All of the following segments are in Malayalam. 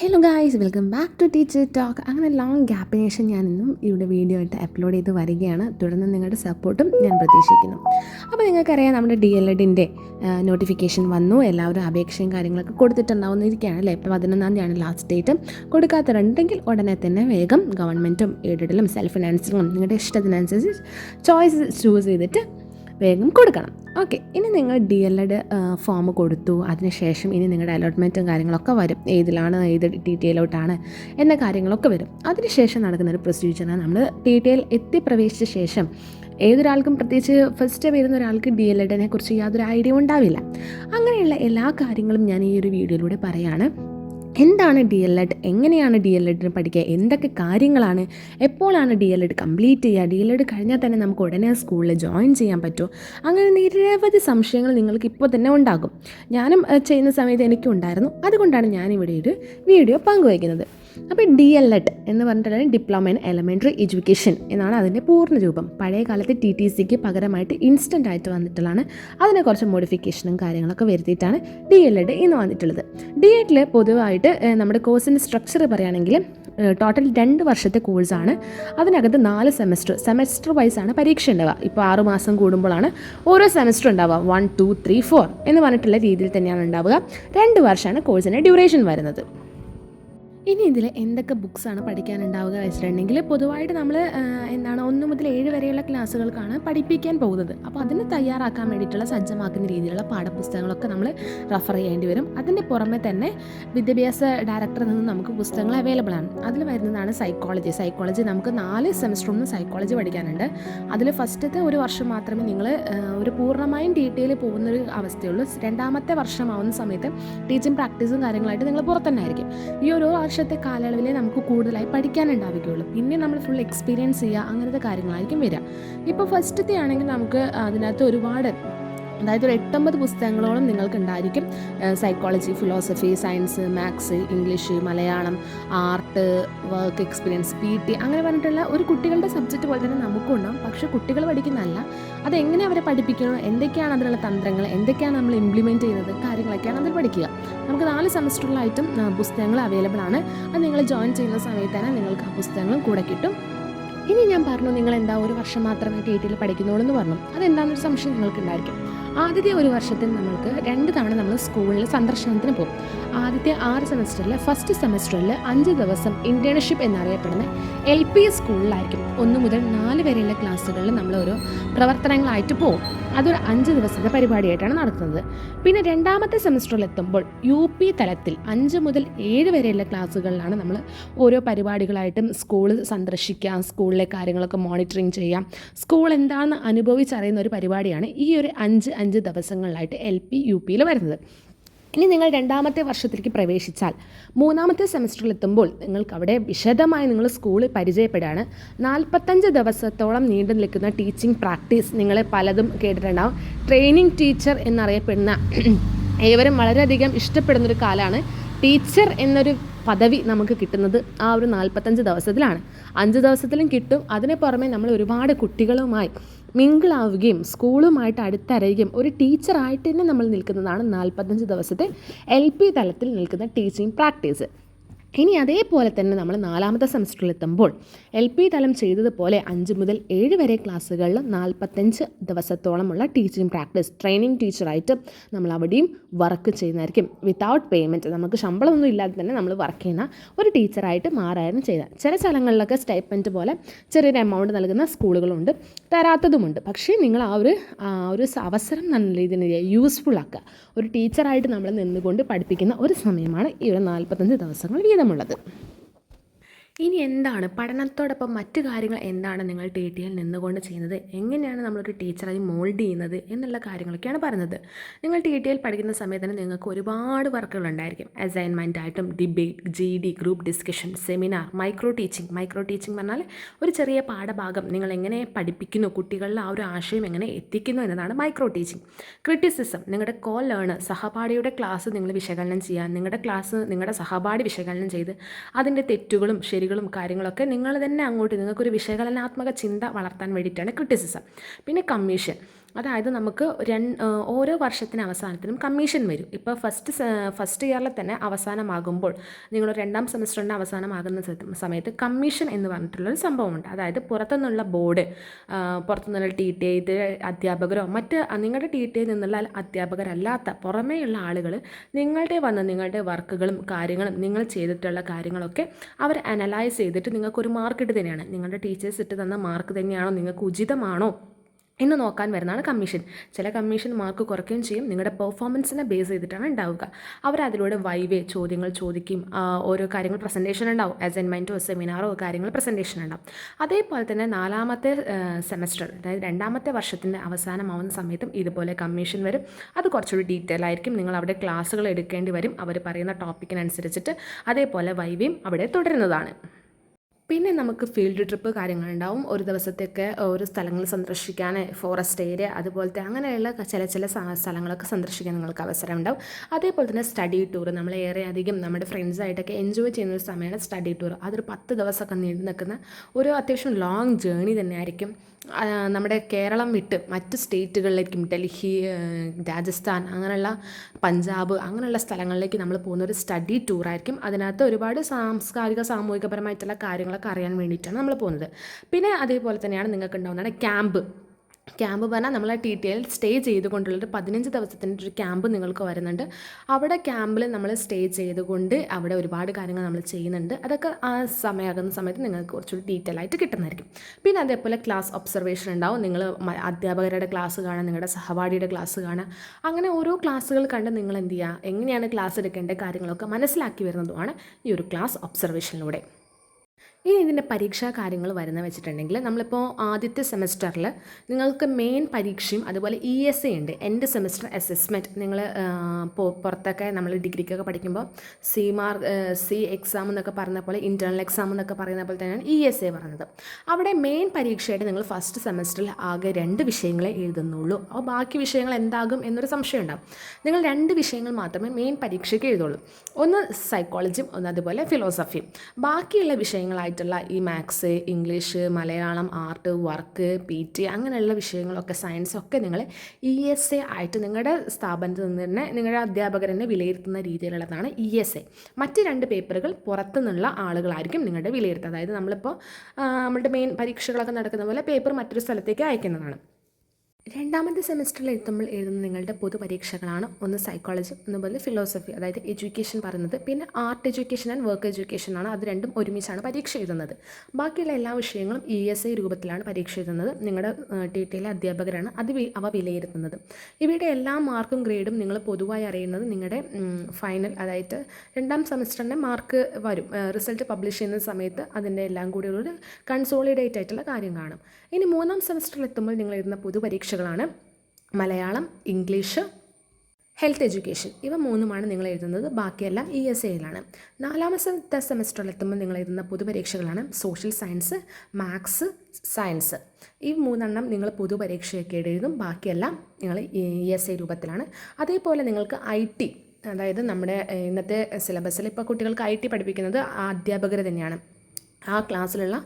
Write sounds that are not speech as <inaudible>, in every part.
Hello guys welcome back to teacher talk അങ്ങനെ ലോങ് ഗ്യാപ്പിന് ശേഷം ഞാൻ ഇന്നും ഇവിടെ വീഡിയോ ആയിട്ട് അപ്ലോഡ് ചെയ്ത് വരികയാണ്. തുടർന്ന് നിങ്ങളുടെ സപ്പോർട്ടും ഞാൻ പ്രതീക്ഷിക്കുന്നു. അപ്പോൾ നിങ്ങൾക്കറിയാം നമ്മുടെ ഡി എൽ എഡിന്റെ നോട്ടിഫിക്കേഷൻ വന്നു. എല്ലാവരും അപേക്ഷയും കാര്യങ്ങളൊക്കെ കൊടുത്തിട്ടുണ്ടാവുന്നിരിക്കുകയാണ് അല്ലേ? ഇപ്പോൾ പതിനൊന്നാം തീയതിയാണ് ലാസ്റ്റ് ഡേറ്റ് കൊടുക്കാത്തവരുണ്ടെങ്കിൽ ഉടനെ തന്നെ വേഗം ഗവൺമെന്റും എയ്ഡഡിലും സെൽഫ് ഫിനാൻസിലും നിങ്ങളുടെ ഇഷ്ടത്തിനനുസരിച്ച് ചോയ്സ് ചൂസ് ചെയ്തിട്ട് വേഗം കൊടുക്കണം. ഓക്കെ ഇനി നിങ്ങൾ ഡി എൽ എഡ് ഫോം കൊടുത്തു. അതിനുശേഷം ഇനി നിങ്ങളുടെ അലോട്ട്മെന്റും കാര്യങ്ങളൊക്കെ വരും. ഏതിലാണ് ഏത് ഡീറ്റെയിലോട്ടാണ് എന്ന കാര്യങ്ങളൊക്കെ വരും. അതിനുശേഷം നടക്കുന്ന ഒരു പ്രൊസീജിയറാണ് നമ്മൾ ഡീറ്റെയിൽ എത്തി പ്രവേശിച്ച ശേഷം ഏതൊരാൾക്കും പ്രത്യേകിച്ച് ഫസ്റ്റ് വരുന്ന ഒരാൾക്ക് ഡി എൽ എഡിനെ കുറിച്ച് യാതൊരു ഐഡിയ ഉണ്ടാവില്ല. അങ്ങനെയുള്ള എല്ലാ കാര്യങ്ങളും ഞാൻ ഈ ഒരു വീഡിയോയിലൂടെ പറയാണ്. എന്താണ് ഡി എൽ എഡ് എങ്ങനെയാണ് ഡി എൽ എഡിന് പഠിക്കുക? എന്തൊക്കെ കാര്യങ്ങളാണ്? എപ്പോഴാണ് ഡി എൽ എഡ് കംപ്ലീറ്റ് ചെയ്യുക? ഡി എൽ എഡ് കഴിഞ്ഞാൽ തന്നെ നമുക്ക് ഉടനെ സ്കൂളിൽ ജോയിൻ ചെയ്യാൻ പറ്റുമോ അങ്ങനെ നിരവധി സംശയങ്ങൾ നിങ്ങൾക്ക് ഇപ്പോൾ തന്നെ ഉണ്ടാകും. ഞാനും ചെയ്യുന്ന സമയത്ത് എനിക്കും ഉണ്ടായിരുന്നു. അതുകൊണ്ടാണ് ഞാനിവിടെ ഒരു വീഡിയോ പങ്കുവയ്ക്കുന്നത്. അപ്പോൾ ഡി എൽ എഡ് എന്ന് പറഞ്ഞിട്ടുള്ള ഡിപ്ലോമ ഇൻ എലമെന്ററി എഡ്യൂക്കേഷൻ എന്നാണ് അതിന്റെ പൂർണ രൂപം പഴയ കാലത്ത് ടി ടി സിക്ക് പകരമായിട്ട് ഇൻസ്റ്റന്റ് ആയിട്ട് വന്നിട്ടുള്ളതാണ്. അതിനെ കുറച്ച് മോഡിഫിക്കേഷനും കാര്യങ്ങളൊക്കെ വരുത്തിയിട്ടാണ് ഡി എൽ എഡ് ഇന്ന് വന്നിട്ടുള്ളത്. ഡി എഡിൽ പൊതുവായിട്ട് നമ്മുടെ കോഴ്സിന്റെ സ്ട്രക്ചർ പറയുകയാണെങ്കിൽ ടോട്ടൽ രണ്ട് വർഷത്തെ കോഴ്സാണ് അതിനകത്ത് നാല് സെമസ്റ്റർ സെമസ്റ്റർ വൈസാണ് പരീക്ഷ ഉണ്ടാവുക. ഇപ്പോൾ ആറു മാസം കൂടുമ്പോഴാണ് ഓരോ സെമസ്റ്റർ ഉണ്ടാവുക. വൺ ടു ത്രീ ഫോർ എന്ന് പറഞ്ഞിട്ടുള്ള രീതിയിൽ തന്നെയാണ് ഉണ്ടാവുക. രണ്ട് വർഷമാണ് കോഴ്സിന്റെ ഡ്യൂറേഷൻ വരുന്നത്. ഇനി ഇതിൽ എന്തൊക്കെ ബുക്സാണ് പഠിക്കാനുണ്ടാവുക വെച്ചിട്ടുണ്ടെങ്കിൽ പൊതുവായിട്ട് നമ്മൾ എന്താണ് ഒന്ന് മുതൽ ഏഴ് വരെയുള്ള ക്ലാസ്സുകൾക്കാണ് പഠിപ്പിക്കാൻ പോകുന്നത്. അപ്പോൾ അതിന് തയ്യാറാക്കാൻ വേണ്ടിയിട്ടുള്ള സജ്ജമാക്കുന്ന രീതിയിലുള്ള പാഠപുസ്തകങ്ങളൊക്കെ നമ്മൾ റഫർ ചെയ്യേണ്ടി വരും. അതിന്റെ പുറമെ തന്നെ വിദ്യാഭ്യാസ ഡയറക്ടറിൽ നിന്ന് നമുക്ക് പുസ്തകങ്ങൾ അവൈലബിൾ ആണ്. അതിൽ വരുന്നതാണ് സൈക്കോളജി സൈക്കോളജി നമുക്ക് നാല് സെമസ്റ്ററിൽ സൈക്കോളജി പഠിക്കാനുണ്ട്. അതിൽ ഫസ്റ്റത്തെ ഒരു വർഷം മാത്രമേ നിങ്ങൾ ഒരു പൂർണമായും ഡീറ്റെയിൽ പോകുന്നൊരു അവസ്ഥയുള്ളൂ. രണ്ടാമത്തെ വർഷമാവുന്ന സമയത്ത് ടീച്ചിങ് പ്രാക്ടീസും കാര്യങ്ങളായിട്ട് നിങ്ങൾ പുറത്തന്നെ ആയിരിക്കും. ഈ ഒരു വർഷത്തെ കാലയളവിലേ നമുക്ക് കൂടുതലായി പഠിക്കാനുണ്ടാവുകയുള്ളൂ. പിന്നെ നമ്മൾ ഫുൾ എക്സ്പീരിയൻസ് ചെയ്യുക അങ്ങനത്തെ കാര്യങ്ങളായിരിക്കും വരിക. ഇപ്പോൾ ഫസ്റ്റത്തെ ആണെങ്കിൽ നമുക്ക് അതിനകത്ത് ഒരുപാട് അതായത് ഒരു എട്ടൊമ്പത് പുസ്തകങ്ങളോളം നിങ്ങൾക്കുണ്ടായിരിക്കും. Psychology philosophy science maths English Malayalam art work experience P T അങ്ങനെ പറഞ്ഞിട്ടുള്ള ഒരു കുട്ടികളുടെ സബ്ജക്റ്റ് പോലെ തന്നെ നമുക്കും ഉണ്ടാവും. പക്ഷേ കുട്ടികൾ പഠിക്കുന്നതല്ല. അതെങ്ങനെ അവരെ പഠിപ്പിക്കണോ എന്തൊക്കെയാണ് അതിനുള്ള തന്ത്രങ്ങൾ? എന്തൊക്കെയാണ് നമ്മൾ ഇംപ്ലിമെന്റ് ചെയ്യുന്നത്? കാര്യങ്ങളൊക്കെയാണ് അതിൽ പഠിക്കുക. നമുക്ക് നാല് സെമസ്റ്ററിലായിട്ടും പുസ്തകങ്ങൾ അവൈലബിൾ ആണ്. അത് നിങ്ങൾ ജോയിൻ ചെയ്യുന്ന സമയത്ത് തന്നെ നിങ്ങൾക്ക് ആ പുസ്തകങ്ങളും കൂടെ കിട്ടും. ഇനി ഞാൻ പറഞ്ഞു നിങ്ങൾ എന്താ ഒരു വർഷം മാത്രമേ ടി ടിയിൽ പഠിക്കുന്നുള്ളൂ എന്ന് പറഞ്ഞു. അതെന്താണെന്നൊരു സംശയം നിങ്ങൾക്ക് ഉണ്ടായിരിക്കും ആദ്യത്തെ ഒരു വർഷത്തിൽ നമ്മൾക്ക് രണ്ട് തവണ നമ്മൾ സ്കൂളിൽ സന്ദർശനത്തിന് പോകും. ആദ്യത്തെ ആറ് സെമസ്റ്ററിൽ ഫസ്റ്റ് സെമസ്റ്ററിൽ അഞ്ച് ദിവസം ഇന്റേൺഷിപ്പ് എന്നറിയപ്പെടുന്ന എൽ പി സ്കൂളിലായിരിക്കും. ഒന്ന് മുതൽ നാല് വരെയുള്ള ക്ലാസ്സുകളിൽ നമ്മൾ ഓരോ പ്രവർത്തനങ്ങളായിട്ട് പോകും. അതൊരു അഞ്ച് ദിവസത്തെ പരിപാടിയായിട്ടാണ് നടത്തുന്നത് പിന്നെ രണ്ടാമത്തെ സെമസ്റ്ററിൽ എത്തുമ്പോൾ യു പി തലത്തിൽ അഞ്ച് മുതൽ ഏഴ് വരെയുള്ള ക്ലാസ്സുകളിലാണ് നമ്മൾ ഓരോ പരിപാടികളായിട്ടും സ്കൂൾ സന്ദർശിക്കാം സ്കൂളിലെ കാര്യങ്ങളൊക്കെ മോണിറ്ററിങ് ചെയ്യാം സ്കൂൾ എന്താണെന്ന് അനുഭവിച്ചറിയുന്ന ഒരു പരിപാടിയാണ് ഈ ഒരു അഞ്ച് അഞ്ച് ദിവസങ്ങളിലായിട്ട് എൽ പി യു പിയിൽ വരുന്നത്. ഇനി നിങ്ങൾ രണ്ടാമത്തെ വർഷത്തിലേക്ക് പ്രവേശിച്ചാൽ മൂന്നാമത്തെ സെമസ്റ്ററിൽ എത്തുമ്പോൾ നിങ്ങൾക്ക് അവിടെ വിശദമായി നിങ്ങൾ സ്കൂളിൽ പരിചയപ്പെടുകയാണ്. നാൽപ്പത്തഞ്ച് ദിവസത്തോളം നീണ്ടു നിൽക്കുന്ന ടീച്ചിങ് പ്രാക്ടീസ് നിങ്ങളെ പലതും കേട്ടിട്ടുണ്ടാവും. ട്രെയിനിങ് ടീച്ചർ എന്നറിയപ്പെടുന്ന <clears throat> ഏവരും വളരെയധികം ഇഷ്ടപ്പെടുന്നൊരു കാലമാണ്. ടീച്ചർ എന്നൊരു പദവി നമുക്ക് കിട്ടുന്നത് ആ ഒരു നാൽപ്പത്തഞ്ച് ദിവസത്തിലാണ്. അഞ്ച് ദിവസത്തിലും കിട്ടും. അതിന് പുറമെ നമ്മൾ ഒരുപാട് കുട്ടികളുമായി മിങ്കിളാവുകയും സ്കൂളുമായിട്ട് അടുത്തറിയുകയും ഒരു ടീച്ചറായിട്ട് തന്നെ നമ്മൾ നിൽക്കുന്നതാണ് നാൽപ്പത്തഞ്ച് ദിവസത്തെ എൽ പി തലത്തിൽ നിൽക്കുന്ന ടീച്ചിങ് പ്രാക്ടീസ്. ഇനി അതേപോലെ തന്നെ നമ്മൾ നാലാമത്തെ സെമസ്റ്ററിൽ എത്തുമ്പോൾ എൽ പി തലം ചെയ്തതുപോലെ അഞ്ച് മുതൽ ഏഴ് വരെ ക്ലാസ്സുകളിൽ നാൽപ്പത്തഞ്ച് ദിവസത്തോളമുള്ള ടീച്ചിങ് പ്രാക്ടീസ് ട്രെയിനിങ് ടീച്ചറായിട്ട് നമ്മൾ അവിടെയും വർക്ക് ചെയ്യുന്നതായിരിക്കും. വിത്തൗട്ട് പേയ്മെന്റ് നമുക്ക് ശമ്പളമൊന്നും ഇല്ലാതെ തന്നെ നമ്മൾ വർക്ക് ചെയ്യുന്ന ഒരു ടീച്ചറായിട്ട് മാറായിരുന്നു ചെയ്ത. ചില സ്ഥലങ്ങളിലൊക്കെ സ്റ്റൈപ്പന്റ് പോലെ ചെറിയൊരു എമൗണ്ട് നൽകുന്ന സ്കൂളുകളുണ്ട് തരാത്തതുമുണ്ട്. പക്ഷേ നിങ്ങൾ ആ ഒരു ഒരു അവസരം നല്ല രീതിയിൽ യൂസ്ഫുൾ ആക്കുക. ഒരു ടീച്ചറായിട്ട് നമ്മൾ നിന്നുകൊണ്ട് പഠിപ്പിക്കുന്ന ഒരു സമയമാണ് ഈ ഒരു നാൽപ്പത്തഞ്ച് ദിവസങ്ങൾ വീതമുള്ളത് ഇനി എന്താണ്? പഠനത്തോടൊപ്പം മറ്റു കാര്യങ്ങൾ എന്താണ് നിങ്ങൾ ടി ടി എൽ നിന്നുകൊണ്ട് ചെയ്യുന്നത്? എങ്ങനെയാണ് നമ്മളൊരു ടീച്ചറായി മോൾഡ് ചെയ്യുന്നത്? എന്നുള്ള കാര്യങ്ങളൊക്കെയാണ് പറയുന്നത്. നിങ്ങൾ ടി ടി എൽ പഠിക്കുന്ന സമയത്ത് നിങ്ങൾക്ക് ഒരുപാട് വർക്കുകൾ ഉണ്ടായിരിക്കും. അസൈൻമെന്റ് ആയിട്ടും debate G D group discussion seminar micro teaching micro teaching പറഞ്ഞാൽ ഒരു ചെറിയ പാഠഭാഗം നിങ്ങൾ എങ്ങനെ പഠിപ്പിക്കുന്നു? കുട്ടികളിൽ ആ ഒരു ആശയം എങ്ങനെ എത്തിക്കുന്നു എന്നതാണ് മൈക്രോ ടീച്ചിങ് ക്രിറ്റിസിസം നിങ്ങളുടെ കോ ലേണർ സഹപാഠിയുടെ ക്ലാസ് നിങ്ങൾ വിശകലനം ചെയ്യാൻ നിങ്ങളുടെ ക്ലാസ് നിങ്ങളുടെ സഹപാഠി വിശകലനം ചെയ്ത് അതിന്റെ തെറ്റുകളും ശരികളും കാര്യങ്ങളൊക്കെ നിങ്ങൾ തന്നെ അങ്ങോട്ട് നിങ്ങൾക്കൊരു വിശകലനാത്മക ചിന്ത വളർത്താൻ വേണ്ടിയിട്ടാണ് ക്രിറ്റിസിസം പിന്നെ കമ്മീഷൻ അതായത് നമുക്ക് രണ്ട് ഓരോ വർഷത്തിന് അവസാനത്തിനും കമ്മീഷൻ വരും. ഇപ്പോൾ ഫസ്റ്റ് ഫസ്റ്റ് ഇയറിൽ തന്നെ അവസാനമാകുമ്പോൾ നിങ്ങൾ രണ്ടാം സെമിസ്റ്ററിന്റെ അവസാനമാകുന്ന സമയത്ത് കമ്മീഷൻ എന്ന് പറഞ്ഞിട്ടുള്ളൊരു സംഭവമുണ്ട്. അതായത് പുറത്തുനിന്നുള്ള ബോർഡ് പുറത്തുനിന്നുള്ള ടി ടി ഇത് അധ്യാപകരോ മറ്റ് നിങ്ങളുടെ ടി ടി നിന്നുള്ള അധ്യാപകരല്ലാത്ത പുറമേയുള്ള ആളുകൾ നിങ്ങളുടെ വന്ന് നിങ്ങളുടെ വർക്കുകളും കാര്യങ്ങളും നിങ്ങൾ ചെയ്തിട്ടുള്ള കാര്യങ്ങളൊക്കെ അവർ അനലൈസ് ചെയ്തിട്ട് നിങ്ങൾക്കൊരു മാർക്ക് ഇട്ട് തന്നെയാണ് നിങ്ങളുടെ ടീച്ചേഴ്സ് ഇട്ട് തന്ന മാർക്ക് തന്നെയാണോ? നിങ്ങൾക്ക് ഉചിതമാണോ? എന്ന് നോക്കാൻ വരുന്നതാണ് കമ്മീഷൻ ചില കമ്മീഷൻ മാർക്ക് കുറയ്ക്കുകയും ചെയ്യും. നിങ്ങളുടെ പെർഫോമൻസിനെ ബേസ് ചെയ്തിട്ടാണ് ഉണ്ടാവുക. അവർ അതിലൂടെ വൈവേ ചോദ്യങ്ങൾ ചോദിക്കും. ഓരോ കാര്യങ്ങൾ പ്രസന്റേഷൻ ഉണ്ടാവും. അസൈൻമെന്റോ സെമിനാറോ കാര്യങ്ങൾ പ്രസന്റേഷൻ ഉണ്ടാവും. അതേപോലെ തന്നെ നാലാമത്തെ സെമസ്റ്റർ അതായത് രണ്ടാമത്തെ വർഷത്തിന്റെ അവസാനമാവുന്ന സമയത്തും ഇതുപോലെ കമ്മീഷൻ വരും. അത് കുറച്ചുകൂടി ഡീറ്റെയിൽ ആയിരിക്കും. നിങ്ങൾ അവിടെ ക്ലാസ്സുകൾ എടുക്കേണ്ടി വരും. അവർ പറയുന്ന ടോപ്പിക്കിനനുസരിച്ചിട്ട് അതേപോലെ വൈവയും അവിടെ തുടരുന്നതാണ്. പിന്നെ നമുക്ക് ഫീൽഡ് ട്രിപ്പ് കാര്യങ്ങളുണ്ടാവും. ഒരു ദിവസത്തേക്ക് ഒരു സ്ഥലങ്ങൾ സന്ദർശിക്കാൻ ഫോറസ്റ്റ് ഏരിയ അതുപോലത്തെ അങ്ങനെയുള്ള ചില ചില സ്ഥലങ്ങളൊക്കെ സന്ദർശിക്കാൻ നിങ്ങൾക്ക് അവസരം ഉണ്ടാവും അതേപോലെ തന്നെ സ്റ്റഡി ടൂർ നമ്മൾ ഏറെ അധികം നമ്മുടെ ഫ്രണ്ട്സായിട്ടൊക്കെ എൻജോയ് ചെയ്യുന്ന ഒരു സമയമാണ് സ്റ്റഡി ടൂർ അതൊരു പത്ത് ദിവസമൊക്കെ നീണ്ടു നിൽക്കുന്ന ഒരു അത്യാവശ്യം ലോങ് ജേണി തന്നെയായിരിക്കും. ആ, നമ്മുടെ കേരളം വിട്ട് മറ്റ് സ്റ്റേറ്റുകളിലേക്കും ഡൽഹി രാജസ്ഥാൻ അങ്ങനെയുള്ള പഞ്ചാബ് അങ്ങനെയുള്ള സ്ഥലങ്ങളിലേക്ക് നമ്മൾ പോകുന്ന ഒരു സ്റ്റഡി ടൂറായിരിക്കും അതിനകത്ത് ഒരുപാട് സാംസ്കാരിക സാമൂഹികപരമായിട്ടുള്ള കാര്യങ്ങളൊക്കെ അറിയാൻ വേണ്ടിയിട്ടാണ് നമ്മൾ പോകുന്നത്. പിന്നെ അതേപോലെ തന്നെയാണ് നിങ്ങൾക്ക് ഉണ്ടാകുന്നതാണ് ക്യാമ്പ്. ക്യാമ്പ് പറഞ്ഞാൽ നമ്മൾ ടി ടി എൽ സ്റ്റേ ചെയ്തുകൊണ്ടുള്ളൊരു പതിനഞ്ച് ദിവസത്തിന്റെ ഒരു ക്യാമ്പ് നിങ്ങൾക്ക് വരുന്നുണ്ട്. അവിടെ ക്യാമ്പിൽ നമ്മൾ സ്റ്റേ ചെയ്തുകൊണ്ട് അവിടെ ഒരുപാട് കാര്യങ്ങൾ നമ്മൾ ചെയ്യുന്നുണ്ട്. അതൊക്കെ ആ സമയമാകുന്ന സമയത്ത് നിങ്ങൾക്ക് കുറച്ചുകൂടി ഡീറ്റെയിൽ ആയിട്ട് കിട്ടുന്നതായിരിക്കും. പിന്നെ അതേപോലെ ക്ലാസ് ഒബ്സർവേഷൻ ഉണ്ടാവും. നിങ്ങൾ അധ്യാപകരുടെ ക്ലാസ് കാണാം നിങ്ങളുടെ സഹപാഠിയുടെ ക്ലാസ് കാണാം അങ്ങനെ ഓരോ ക്ലാസ്സുകൾ കണ്ട് നിങ്ങൾ എന്ത് ചെയ്യുക? എങ്ങനെയാണ് ക്ലാസ് എടുക്കേണ്ട കാര്യങ്ങളൊക്കെ മനസ്സിലാക്കി വരുന്നതുമാണ് ഈ ഒരു ക്ലാസ് ഒബ്സർവേഷനിലൂടെ. ഇനി ഇതിന്റെ പരീക്ഷാ കാര്യങ്ങൾ വരുന്ന വെച്ചിട്ടുണ്ടെങ്കിൽ നമ്മളിപ്പോൾ ആദ്യത്തെ സെമസ്റ്ററിൽ നിങ്ങൾക്ക് മെയിൻ പരീക്ഷയും അതുപോലെ ഇ എസ് എ ഉണ്ട്. എൻഡ് സെമസ്റ്റർ അസസ്മെന്റ് നിങ്ങൾ പുറത്തൊക്കെ നമ്മൾ ഡിഗ്രിക്കൊക്കെ പഠിക്കുമ്പോൾ സി മാർക്ക് സി എക്സാം എന്നൊക്കെ പറഞ്ഞ പോലെ ഇന്റേർണൽ എക്സാം എന്നൊക്കെ പറയുന്ന പോലെ തന്നെയാണ് ഇ എസ് എ പറയുന്നത് അവിടെ മെയിൻ പരീക്ഷയായിട്ട് നിങ്ങൾ ഫസ്റ്റ് സെമസ്റ്ററിൽ ആകെ രണ്ട് വിഷയങ്ങളെ എഴുതുന്നുള്ളൂ. അപ്പോൾ ബാക്കി വിഷയങ്ങൾ എന്താകും എന്നൊരു സംശയം ഉണ്ടാകും നിങ്ങൾ രണ്ട് വിഷയങ്ങൾ മാത്രമേ മെയിൻ പരീക്ഷയ്ക്ക് എഴുതുള്ളൂ. ഒന്ന് സൈക്കോളജിയും ഒന്ന് അതുപോലെ ഫിലോസഫിയും ബാക്കിയുള്ള വിഷയങ്ങളായിട്ടുള്ള ഈ maths English Malayalam art work P T അങ്ങനെയുള്ള വിഷയങ്ങളൊക്കെ സയൻസ് ഒക്കെ നിങ്ങൾ ഇ എസ് എ ആയിട്ട് നിങ്ങളുടെ സ്ഥാപനത്തിൽ നിന്ന് തന്നെ നിങ്ങളുടെ അധ്യാപകർ തന്നെ വിലയിരുത്തുന്ന രീതിയിലുള്ളതാണ് ഇ എസ് എ. മറ്റ് രണ്ട് പേപ്പറുകൾ പുറത്തുനിന്നുള്ള ആളുകളായിരിക്കും നിങ്ങളുടെ വിലയിരുത്തുക. അതായത് നമ്മളിപ്പോൾ നമ്മളുടെ മെയിൻ പരീക്ഷകളൊക്കെ നടക്കുന്ന പോലെ പേപ്പർ മറ്റൊരു സ്ഥലത്തേക്ക് അയക്കുന്നതാണ്. രണ്ടാമത്തെ സെമിസ്റ്ററിൽ എത്തുമ്പോൾ എഴുതുന്ന നിങ്ങളുടെ പൊതുപരീക്ഷകളാണ്. ഒന്ന് സൈക്കോളജി ഒന്ന് അതുപോലെ ഫിലോസഫി അതായത് എഡ്യൂക്കേഷൻ പറയുന്നത്. പിന്നെ art education and work education ആണ്. അത് രണ്ടും ഒരുമിച്ചാണ് പരീക്ഷ എഴുതുന്നത്. ബാക്കിയുള്ള എല്ലാ വിഷയങ്ങളും ഇ എസ് ഐ രൂപത്തിലാണ് പരീക്ഷ എഴുതുന്നത്. നിങ്ങളുടെ ടിയിലെ അധ്യാപകരാണ് അത് അവ വിലയിരുത്തുന്നത്. ഇവയുടെ എല്ലാ മാർക്കും ഗ്രേഡും നിങ്ങൾ പൊതുവായി അറിയുന്നത് നിങ്ങളുടെ ഫൈനൽ അതായത് രണ്ടാം സെമിസ്റ്ററിന്റെ മാർക്ക് വരും. റിസൾട്ട് പബ്ലിഷ് ചെയ്യുന്ന സമയത്ത് അതിന്റെ എല്ലാം കൂടി ഒരു കൺസോളിഡേറ്റ് ആയിട്ടുള്ള കാര്യം കാണും. ഇനി മൂന്നാം സെമസ്റ്ററിൽ എത്തുമ്പോൾ നിങ്ങൾ എഴുതുന്ന പൊതുപരീക്ഷകളാണ് മലയാളം ഇംഗ്ലീഷ് ഹെൽത്ത് എഡ്യൂക്കേഷൻ ഇവ മൂന്നുമാണ് നിങ്ങൾ എഴുതുന്നത്. ബാക്കിയെല്ലാം ഇ എസ് എയിലാണ് നാലാമത്തെ സെമസ്റ്ററിൽ എത്തുമ്പോൾ നിങ്ങൾ എഴുതുന്ന പൊതുപരീക്ഷകളാണ് സോഷ്യൽ സയൻസ് മാത്സ് സയൻസ് ഈ മൂന്നെണ്ണം നിങ്ങൾ പൊതുപരീക്ഷയൊക്കെ എഴുതും. ബാക്കിയെല്ലാം നിങ്ങൾ ഇ എസ് ഐ രൂപത്തിലാണ്. അതേപോലെ നിങ്ങൾക്ക് ഐ ടി അതായത് നമ്മുടെ ഇന്നത്തെ സിലബസിൽ ഇപ്പോൾ കുട്ടികൾക്ക് ഐ ടി പഠിപ്പിക്കുന്നത് അധ്യാപകർ തന്നെയാണ്. ആ ക്ലാസ്സിലുള്ള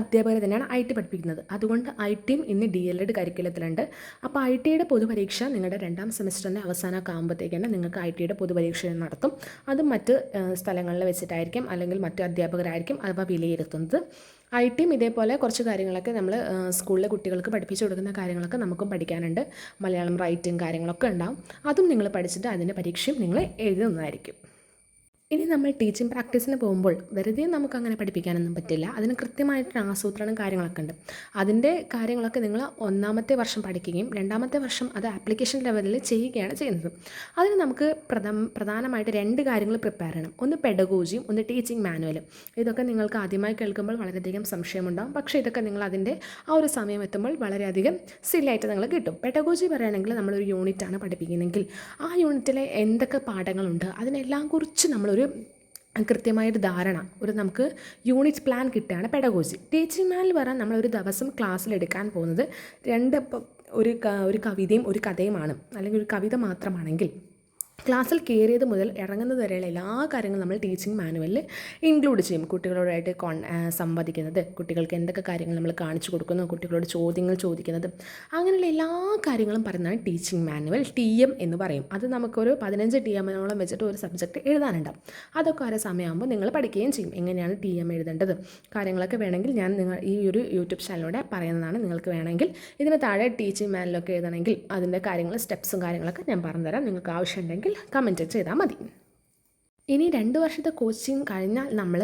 അധ്യാപകർ തന്നെയാണ് ഐ ടി പഠിപ്പിക്കുന്നത്. അതുകൊണ്ട് ഐ ടിയും ഇന്ന് ഡി എൽ എഡ് കരിക്കുലത്തിലുണ്ട്. അപ്പോൾ ഐ ടിയുടെ പൊതുപരീക്ഷ നിങ്ങളുടെ രണ്ടാം സെമിസ്റ്ററിന്റെ അവസാനമൊക്കെ ആകുമ്പോഴത്തേക്കാണ് നിങ്ങൾക്ക് ഐ ടിയുടെ പൊതുപരീക്ഷ നടത്തും. അത് മറ്റ് സ്ഥലങ്ങളിൽ വെച്ചിട്ടായിരിക്കും അല്ലെങ്കിൽ മറ്റു അധ്യാപകരായിരിക്കും അവ വിലയിരുത്തുന്നത്. ഐ ടിയും ഇതേപോലെ കുറച്ച് കാര്യങ്ങളൊക്കെ നമ്മൾ സ്കൂളിലെ കുട്ടികൾക്ക് പഠിപ്പിച്ചു കൊടുക്കുന്ന കാര്യങ്ങളൊക്കെ നമുക്കും പഠിക്കാനുണ്ട്. മലയാളം റൈറ്റിംഗ് കാര്യങ്ങളൊക്കെ ഉണ്ടാവും. അതും നിങ്ങൾ പഠിച്ചിട്ട് അതിന്റെ പരീക്ഷയും നിങ്ങൾ എഴുതുന്നതായിരിക്കും. ഇനി നമ്മൾ ടീച്ചിങ് പ്രാക്ടീസിന് പോകുമ്പോൾ വെറുതെ നമുക്ക് അങ്ങനെ പഠിപ്പിക്കാനൊന്നും പറ്റില്ല. അതിന് കൃത്യമായിട്ട് ആസൂത്രണം കാര്യങ്ങളൊക്കെ ഉണ്ട്. അതിന്റെ കാര്യങ്ങളൊക്കെ നിങ്ങൾ ഒന്നാമത്തെ വർഷം പഠിക്കുകയും രണ്ടാമത്തെ വർഷം അത് ആപ്ലിക്കേഷൻ ലെവലിൽ ചെയ്യുകയാണ് ചെയ്യുന്നത്. അതിന് നമുക്ക് പ്രധാനമായിട്ട് രണ്ട് കാര്യങ്ങൾ പ്രിപ്പയർ ചെയ്യണം. ഒന്ന് പെഡഗോജിയും ഒന്ന് ടീച്ചിങ് മാനുവലും ഇതൊക്കെ നിങ്ങൾക്ക് ആദ്യമായി കേൾക്കുമ്പോൾ വളരെയധികം സംശയമുണ്ടാകും പക്ഷേ ഇതൊക്കെ നിങ്ങൾ അതിന്റെ ആ ഒരു സമയം എത്തുമ്പോൾ വളരെയധികം സില്ലായിട്ട് നിങ്ങൾ കിട്ടും. പെഡഗോജി പറയുകയാണെങ്കിൽ നമ്മളൊരു യൂണിറ്റാണ് പഠിപ്പിക്കുന്നതെങ്കിൽ ആ യൂണിറ്റിലെ എന്തൊക്കെ പാഠങ്ങളുണ്ട് അതിനെല്ലാം കുറിച്ച് നമ്മളൊരു കൃത്യമായൊരു ധാരണ ഒരു നമുക്ക് യൂണിറ്റ് പ്ലാൻ കിട്ടുകയാണ് പെഡഗോജി ടീച്ചിങ് മാനിൽ പറയാൻ നമ്മളൊരു ദിവസം ക്ലാസ്സിലെടുക്കാൻ പോകുന്നത് രണ്ട് ഒരു ഒരു കവിതയും ഒരു കഥയുമാണ്. അല്ലെങ്കിൽ ഒരു കവിത മാത്രമാണെങ്കിൽ. ക്ലാസ്സിൽ കയറിയത് മുതൽ ഇറങ്ങുന്നത് വരെയുള്ള എല്ലാ കാര്യങ്ങളും നമ്മൾ ടീച്ചിങ് മാനുവലിൽ ഇൻക്ലൂഡ് ചെയ്യും. കുട്ടികളോടായിട്ട് കോൺ സംവദിക്കുന്നത് കുട്ടികൾക്ക് എന്തൊക്കെ കാര്യങ്ങൾ നമ്മൾ കാണിച്ചു കൊടുക്കുന്നു കുട്ടികളോട് ചോദ്യങ്ങൾ ചോദിക്കുന്നത് അങ്ങനെയുള്ള എല്ലാ കാര്യങ്ങളും പറയുന്നതാണ് ടീച്ചിങ് മാനുവൽ ടി എം എന്ന് പറയും. അത് നമുക്കൊരു പതിനഞ്ച് ടി എമ്മിനോളം വെച്ചിട്ട് ഒരു സബ്ജക്റ്റ് എഴുതാനുണ്ടാവും. അതൊക്കെ ഓരോ സമയമാകുമ്പോൾ നിങ്ങൾ പഠിക്കുകയും ചെയ്യും. എങ്ങനെയാണ് ടി എം എഴുതേണ്ടത്? കാര്യങ്ങളൊക്കെ വേണമെങ്കിൽ ഞാൻ നിങ്ങൾ ഈ ഒരു യൂട്യൂബ് ചാനലിലൂടെ പറയുന്നതാണ് നിങ്ങൾക്ക് വേണമെങ്കിൽ. ഇതിന് താഴെ ടീച്ചിങ് മാനുവലൊക്കെ എഴുതണമെങ്കിൽ അതിന്റെ കാര്യങ്ങൾ സ്റ്റെപ്സും കാര്യങ്ങളൊക്കെ ഞാൻ പറഞ്ഞുതരാം. നിങ്ങൾക്ക് ആവശ്യമുണ്ടെങ്കിൽ കമന്റ് ചെയ്താൽ മതി. ഇനി രണ്ട് വർഷത്തെ കോച്ചിങ് കഴിഞ്ഞാൽ നമ്മൾ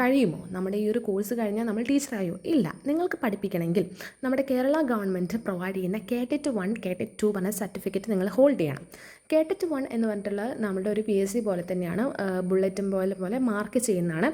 കഴിയുമോ? നമ്മുടെ ഈ ഒരു കോഴ്സ് കഴിഞ്ഞാൽ നമ്മൾ ടീച്ചറായോ ഇല്ല. നിങ്ങൾക്ക് പഠിപ്പിക്കണമെങ്കിൽ നമ്മുടെ കേരള ഗവൺമെന്റ് പ്രൊവൈഡ് ചെയ്യുന്ന കേട്ടറ്റ് വൺ കേട്ടറ്റ് ടു പറഞ്ഞ സർട്ടിഫിക്കറ്റ് നിങ്ങൾ ഹോൾഡ് ചെയ്യണം. കേട്ടറ്റ് വൺ എന്ന് പറഞ്ഞിട്ടുള്ളത് നമ്മുടെ ഒരു പി എസ് സി പോലെ തന്നെയാണ് ബുള്ളറ്റും പോലെ പോലെ മാർക്ക് ചെയ്യുന്നതാണ്.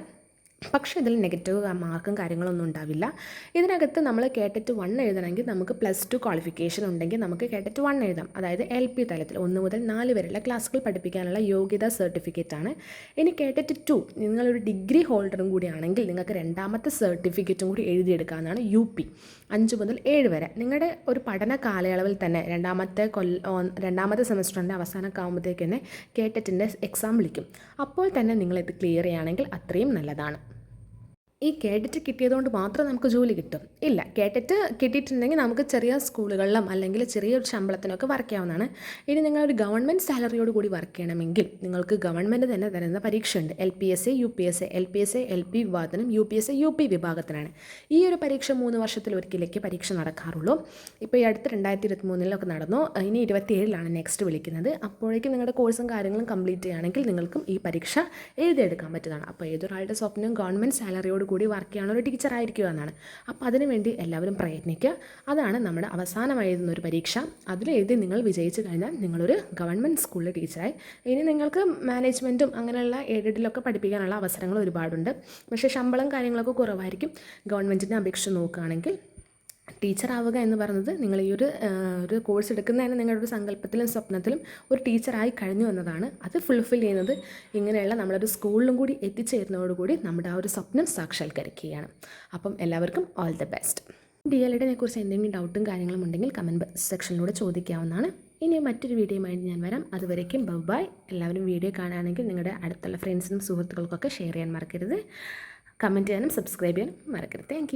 പക്ഷേ ഇതിൽ നെഗറ്റീവ് മാർക്കും കാര്യങ്ങളൊന്നും ഉണ്ടാവില്ല. ഇതിനകത്ത് നമ്മൾ കേട്ടറ്റ് വൺ എഴുതണമെങ്കിൽ നമുക്ക് പ്ലസ് ടു ക്വാളിഫിക്കേഷൻ ഉണ്ടെങ്കിൽ നമുക്ക് കേട്ടറ്റ് വൺ എഴുതാം. അതായത് എൽ പി തലത്തിൽ ഒന്ന് മുതൽ നാല് വരെയുള്ള ക്ലാസ്സുകൾ പഠിപ്പിക്കാനുള്ള യോഗ്യതാ സർട്ടിഫിക്കറ്റ് ആണ്. ഇനി കേട്ടറ്റ് ടു നിങ്ങളൊരു ഡിഗ്രി ഹോൾഡറും കൂടിയാണെങ്കിൽ നിങ്ങൾക്ക് രണ്ടാമത്തെ സർട്ടിഫിക്കറ്റും കൂടി എഴുതിയെടുക്കാവുന്നതാണ് യു പി അഞ്ച് മുതൽ ഏഴ് വരെ. നിങ്ങളുടെ ഒരു പഠന കാലയളവിൽ തന്നെ രണ്ടാമത്തെ കൊല്ല രണ്ടാമത്തെ സെമസ്റ്ററിന്റെ അവസാനമൊക്കെ ആകുമ്പോഴത്തേക്ക് തന്നെ കേട്ടറ്റിന്റെ എക്സാം വിളിക്കും. അപ്പോൾ തന്നെ നിങ്ങളിത് ക്ലിയർ ചെയ്യുകയാണെങ്കിൽ അത്രയും നല്ലതാണ്. ഈ കേട്ടിട്ട് കിട്ടിയതുകൊണ്ട് മാത്രം നമുക്ക് ജോലി കിട്ടും. ഇല്ല കേട്ടിട്ട് കിട്ടിയിട്ടുണ്ടെങ്കിൽ നമുക്ക് ചെറിയ സ്കൂളുകളിലും അല്ലെങ്കിൽ ചെറിയൊരു ശമ്പളത്തിനൊക്കെ വർക്ക് ചെയ്യാവുന്നതാണ്. ഇനി നിങ്ങളൊരു ഗവൺമെന്റ് സാലറിയോട് കൂടി വർക്ക് ചെയ്യണമെങ്കിൽ നിങ്ങൾക്ക് ഗവൺമെന്റ് തന്നെ തരുന്ന പരീക്ഷയുണ്ട്. L P S A U P S A L P S A L P വിഭാഗത്തിനും U P S A U P വിഭാഗത്തിനാണ്. ഈ ഒരു പരീക്ഷ മൂന്ന് വർഷത്തിൽ ഒരിക്കലേക്ക് പരീക്ഷ നടക്കാറുള്ളൂ. ഇപ്പോൾ ഈ അടുത്ത് രണ്ടായിരത്തി ഇരുപത്തി മൂന്നിലൊക്കെ നടന്നു. ഇനി ഇരുപത്തിയേഴിലാണ് നെക്സ്റ്റ് വിളിക്കുന്നത്. അപ്പോഴേക്കും നിങ്ങളുടെ കോഴ്സും കാര്യങ്ങളും കംപ്ലീറ്റ് ചെയ്യുകയാണെങ്കിൽ നിങ്ങൾക്കും ഈ പരീക്ഷ എഴുതിയെടുക്കാൻ പറ്റുന്നതാണ്. അപ്പോൾ ഏതൊരാളുടെ സ്വപ്നം ഗവൺമെന്റ് സാലറിയോട് കൂടി വർക്ക് ചെയ്യണ ഒരു ടീച്ചർ ആയിരിക്കുക എന്നാണ്. അപ്പോൾ അതിനുവേണ്ടി എല്ലാവരും പ്രയത്നിക്കുക. അതാണ് നമ്മുടെ അവസാനമായി എഴുതുന്ന ഒരു പരീക്ഷ അതിലെഴുതി നിങ്ങൾ വിജയിച്ചു കഴിഞ്ഞാൽ നിങ്ങളൊരു ഗവൺമെന്റ് സ്കൂളിലെ ടീച്ചറായി ഇനി നിങ്ങൾക്ക് മാനേജ്മെന്റും അങ്ങനെയുള്ള എയ്ഡഡിലൊക്കെ പഠിപ്പിക്കാനുള്ള അവസരങ്ങൾ ഒരുപാടുണ്ട്. പക്ഷേ ശമ്പളം കാര്യങ്ങളൊക്കെ കുറവായിരിക്കും. ഗവൺമെന്റിനെ അപേക്ഷിച്ച് നോക്കുകയാണെങ്കിൽ ടീച്ചറാവുക എന്ന് പറയുന്നത് നിങ്ങൾ ഈ ഒരു ഒരു കോഴ്സ് എടുക്കുന്നതിന് നിങ്ങളുടെ ഒരു സങ്കല്പത്തിലും സ്വപ്നത്തിലും ഒരു ടീച്ചറായി കഴിഞ്ഞു എന്നതാണ്. അത് ഫുൾഫിൽ ചെയ്യുന്നത് ഇങ്ങനെയുള്ള നമ്മളൊരു സ്കൂളിലും കൂടി എത്തിച്ചേരുന്നതോടുകൂടി നമ്മുടെ ആ ഒരു സ്വപ്നം സാക്ഷാത്കരിക്കുകയാണ്. അപ്പം എല്ലാവർക്കും all the best D L എഡിനെ കുറിച്ച് എന്തെങ്കിലും ഡൗട്ടും കാര്യങ്ങളും ഉണ്ടെങ്കിൽ കമന്റ് സെക്ഷനിലൂടെ ചോദിക്കാവുന്നതാണ്. ഇനി മറ്റൊരു വീഡിയോയുമായി ഞാൻ വരാം. അതുവരേക്കും ബൈ എല്ലാവരും വീഡിയോ കാണുകയാണെങ്കിൽ നിങ്ങളുടെ അടുത്തുള്ള ഫ്രണ്ട്സിനും സുഹൃത്തുക്കൾക്കൊക്കെ ഷെയർ ചെയ്യാൻ മറക്കരുത്. കമന്റ് ചെയ്യാനും സബ്സ്ക്രൈബ് ചെയ്യാനും മറക്കരുത്. താങ്ക്